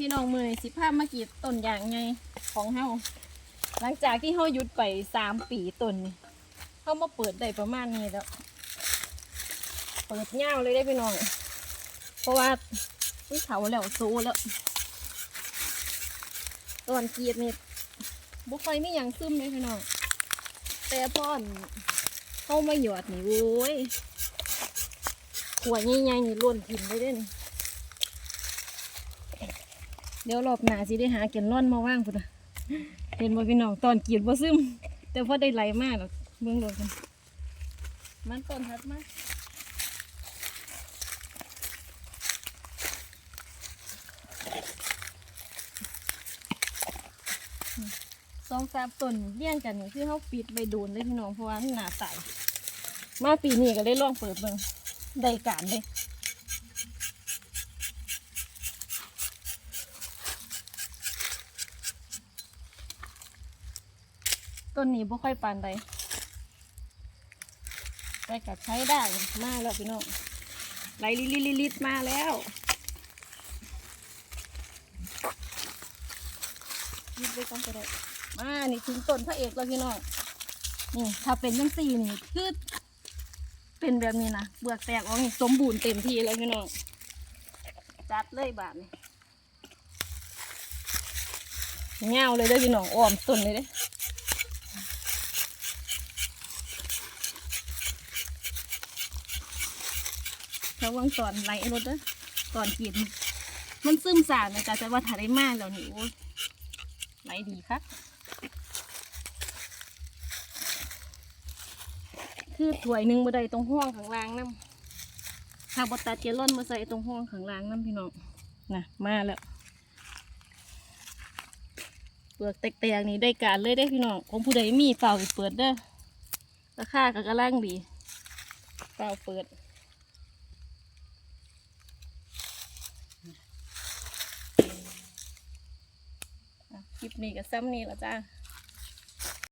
พี่น้องมือสิภาพมากีดต้นอย่างไงของเฮาหลังจากที่เฮาหยุดไปสามปีต้นนี่เฮามาเปิดได้ประมาณนี้แล้ว เปิดเงาวเลยได้พี่น้อง เพราะว่ามันเขาแล้วโซแล้วตอนกรีดนี่บุกไฟไม่ยังซึมเลยพี่น้องแต่พอนเข้ามาหยอดนี่โว้ยขวดใหญ่ๆนี่ล้วนถิ่นเลยเด้น เดี๋ยวรอบหน้าสิได้หาเก็นร่อนมาว่างพุ่นนะเห็นบ่พี่น้องตอนกีดบ่ซึม แต่พอได้ไหลมากหรอกเบื้องโลดกันมันต้นทัดมากสองสามต้นเลี้ยงกันนี่คือเขาปิดใบโดนเลยพี่น้องเพราะว่ามันหนาใสมาปีนี้ก็เลยลองเปิดเบิ่งได้การเลย ต้นนี้บ่ค่อยปานใดแต่ก็ใช้ได้มากแล้วพี่น้องไหลลิลิลิลิมาแล้วยิบไปก่อนก็ได้มานี่ถึงต้นพระเอกแล้วพี่น้องนี่ถ้าเป็นยังสี่นี่คือเป็นแบบนี้นะเบือกแตกออกนี่สมบูรณ์เต็มที่แล้วพี่น้องจัดเลยบาทนี่เงาวเลยเด้อพี่น้องอ้อมต้นเลยเด้ ระวังตอนไหลรถเด้อตอนกรีดนี่มันซึมสารนะจ๊ะแต่ว่าถ้ายได้มากแล้วนี่โอ้ไหลดีครับคือถ้วยหนึ่งมาได้ตรงห้องข้างล่างน้ำถ้าบตัดเจลอนมาใส่ตรงห้องข้างล่างน้ำพี่น้องนะมาแล้วเปลือกแตกๆนี่ได้การเลยได้พี่น้องของผู้ใดมีเปล่าเปิดเด้อราคาก็กระล่างดีเปล่าเปิดอะค ลิปนี้ก็ซ้ำนี่ละจ้า